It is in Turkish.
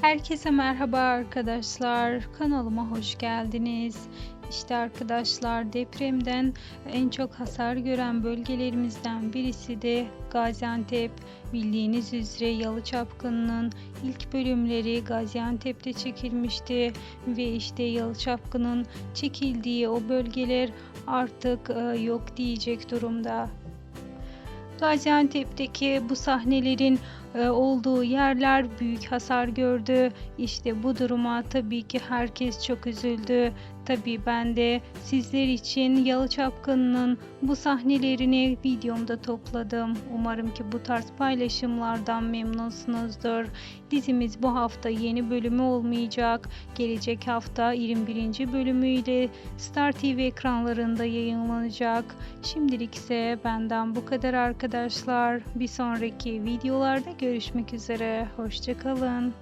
Herkese merhaba arkadaşlar. Kanalıma hoş geldiniz. İşte arkadaşlar depremden en çok hasar gören bölgelerimizden birisi de Gaziantep. Bildiğiniz üzere Yalı Çapkını'nın ilk bölümleri Gaziantep'te çekilmişti ve işte Yalı Çapkını'nın çekildiği o bölgeler artık e, yok diyecek durumda. Gaziantep'teki bu sahnelerin e, olduğu yerler büyük hasar gördü. İşte bu duruma tabii ki herkes çok üzüldü. Tabii ben de sizler için Yalı Çapkını'nın bu sahnelerini videomda topladım. Umarım ki bu tarz paylaşımlardan memnunsunuzdur. Dizimiz bu hafta yeni bölümü olmayacak. Gelecek hafta 21. bölümüyle Star TV ekranlarında yayınlanacak. Şimdilik ise benden bu kadar arkadaşlar. Bir sonraki videolarda görüşmek üzere. Hoşçakalın.